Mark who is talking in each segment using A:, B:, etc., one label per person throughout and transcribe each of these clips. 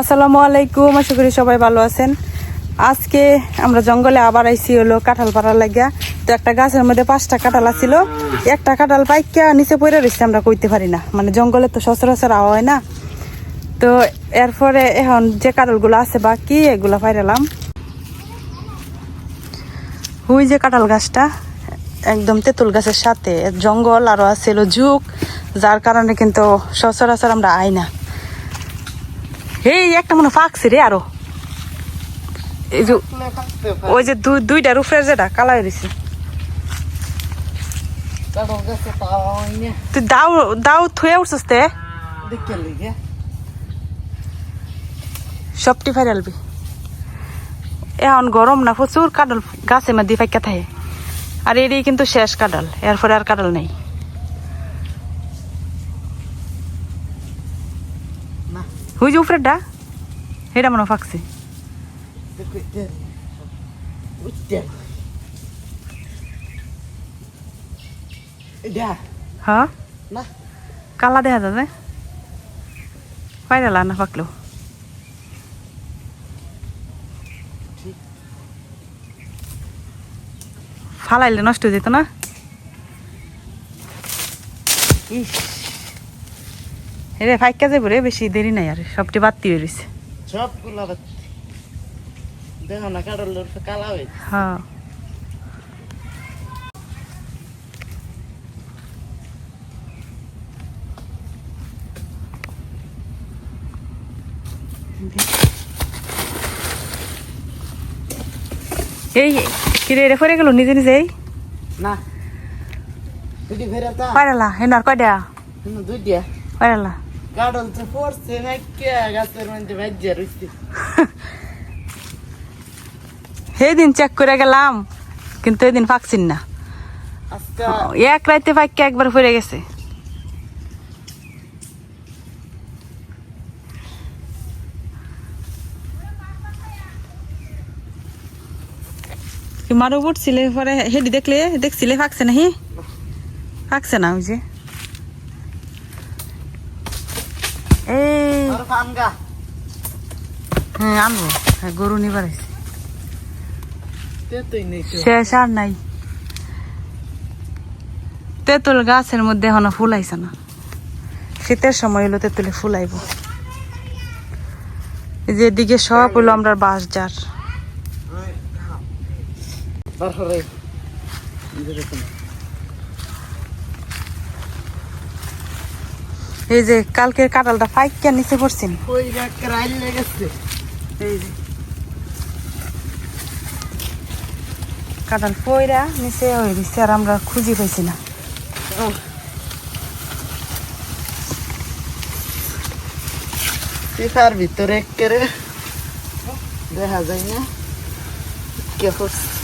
A: আসসালামু আলাইকুম, আশা করি সবাই ভালো আছেন। আজকে আমরা জঙ্গলে আবার আইসি হলো কাঁঠাল পাড়ার লাগিয়া। তো একটা গাছের মধ্যে পাঁচটা কাঁঠাল আছিল। একটা কাঁঠাল পাইকা নিচে পড়ে রয়েছে আমরা কইতে পারি না। মানে জঙ্গলে তো সচরাচর আওয়া হয় না। তো এরপরে এখন যে কাঁঠালগুলো আছে বা বাকি, এগুলো পাইরালাম। হুই যে কাঁঠাল গাছটা, একদম তেঁতুল গাছের সাথে। জঙ্গল আরও আছে ঝুঁক, যার কারণে কিন্তু সচরাচর আমরা আই না। এই একটা মনে ফাঁকছে রে আরও। এই যে ওই যে দুই দুইটার উপরে যেটা কালা হয়েছে
B: কাঁঠাল গাছে পাওয়া হয় না
A: তুই দাও দাও থুয়ে উঠছিস তে। সবটি ফাইরালবি এখন গরম না প্রচুর কাডল গাছে মধ্যে ফাইকা থাকে। আর এরই কিন্তু শেষ কাডাল এরপরে আর কাডাল নেই।
B: না।
A: হুই যে উপরেরটা এটা মনে ফাঁকছে হ্যাঁ কালা দেখা যাবে ফাইরালা না ফাঁকলেও ফালাইলে নষ্ট হয়ে যেত না ইস রে ফাইকা যাব রে বেশি দেরি নাই আর সবটি বাতি হয়ে রয়েছে
B: সবগুলা দেখো না উপরে কালা হয়েছে
A: হ্যাঁ। এই কিরে রে ফরে গেল নিজে নিজেই
B: না। দুটি ফেরা তা।
A: পারালা হেনার কয়টা?
B: দুইটা।
A: পারালা
B: কাঁঠাল তো পড়ছে নাকি গাছের মধ্যে ভেজে রয়েছে
A: সেদিন চেক করে গেলাম কিন্তু এদিন পাকছিন না
B: আজকে
A: এক রাইতে পাইকে একবার ফিরে গেছে কি মারো উঠছিলে পরে হেডি দেখলে দেখছিলে ফাঁকছে নাহি ফাঁকছে না ওই যে হ্যাঁ আনব। হ্যাঁ, গরু নিবার শেষ আর নাই। তেঁতুল গাছের মধ্যে এখনও ফুল আইছে না। শীতের সময় হলো তেঁতুলে ফুল আইব। যেদিকে যে এদিকে সব হলো আমরা বাঁশ যার এই যে কালকের কাঁঠালটা ফাইকা নিচে পড়ছেন
B: ওই একটা রাইল লেগেছে।
A: এই যে। কাঁঠাল পয়রা নিচে হয়ে গেছে আর আমরা খুঁজি পাইছি না।
B: পিফার ভিতরে একেরে দেখা যায় না। কে করছে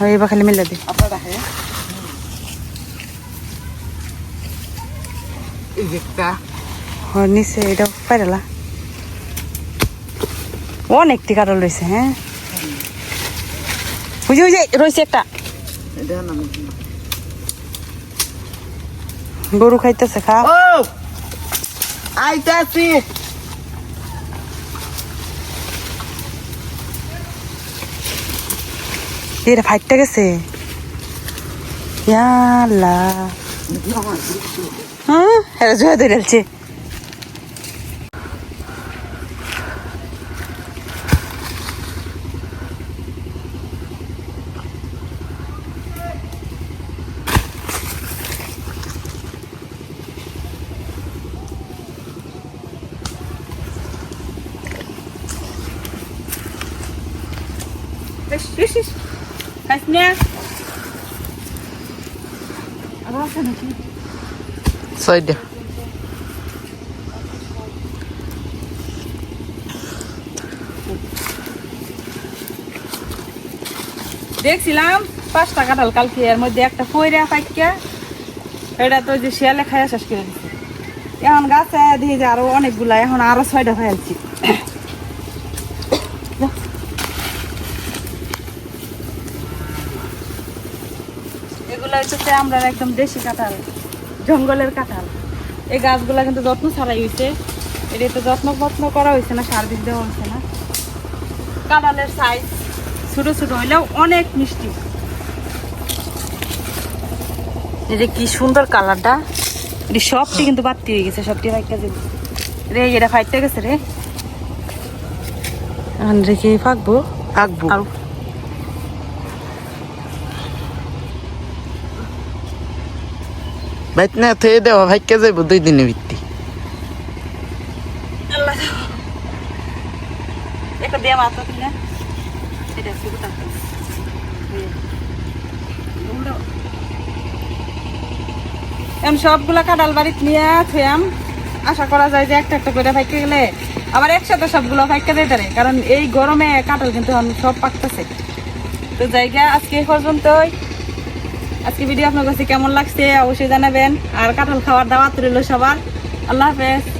A: হয় এবার খালি মিলে দে
B: আপনারা হ্যাঁ এই যে একটা
A: হয় নিচে এটা পাইরালা অনেকটি কাঁঠাল রয়েছে হ্যাঁ বুঝে বুঝে রয়েছে একটা
B: এটা নাম
A: গরু খাইতেছে খা
B: ও আইতাছি
A: এটা ফাইটটা গেছে ইয়াল্লা হ্যাঁ এটা জয় ধরে ঢেলছে Ish, ish, ish. Mehr? Aber was denn nicht?
B: ছয়টা
A: দেখছিলাম পাঁচটা কাঁঠাল কালকে এর মধ্যে একটা ফইরা পাইকা এটা তো যে শিয়ালে খাইয়া শেষ করে দিচ্ছে এখন গাছে দিয়ে যে আরও অনেকগুলা এখন আরও ছয়টা খাইছি এগুলো হচ্ছে আমরা একদম দেশি কাঁঠাল জঙ্গলের কাঁঠাল। এই গাছগুলা কিন্তু যত্ন ছাড়াই হয়েছে এটা তো যত্ন যত্ন করা হয়েছে না সার দিক দেওয়া হয়েছে না। কাঁঠালের সাইজ ছোট ছোট হইলেও অনেক মিষ্টি। এই যে কি সুন্দর কালারটা। এটি সবটি কিন্তু বাড়তি হয়ে গেছে সবটি ফাইটটা রে এটা ফাইটটা গেছে রে। রেখে ফাঁকবো।
B: আঁকবো
A: আর
B: বাইত দেওয়া ভাইকে যাইব দুই দিনের ভিত্তি।
A: এখন সবগুলা কাঁঠাল বাড়িতে নিয়ে থুয়াম আশা করা যায় যে একটা একটা করে ফাইকে গেলে আবার একসাথে সবগুলো ফাইকে দিতে পারে। কারণ এই গরমে কাঁঠাল কিন্তু সব পাকতেছে। তো জায়গা আজকে পর্যন্তই। আজকে ভিডিও আপনার কাছে কেমন লাগছে অবশ্যই জানাবেন। আর কাঁঠাল খাওয়ার দাওয়াত রইল সবার। আল্লাহ হাফেজ।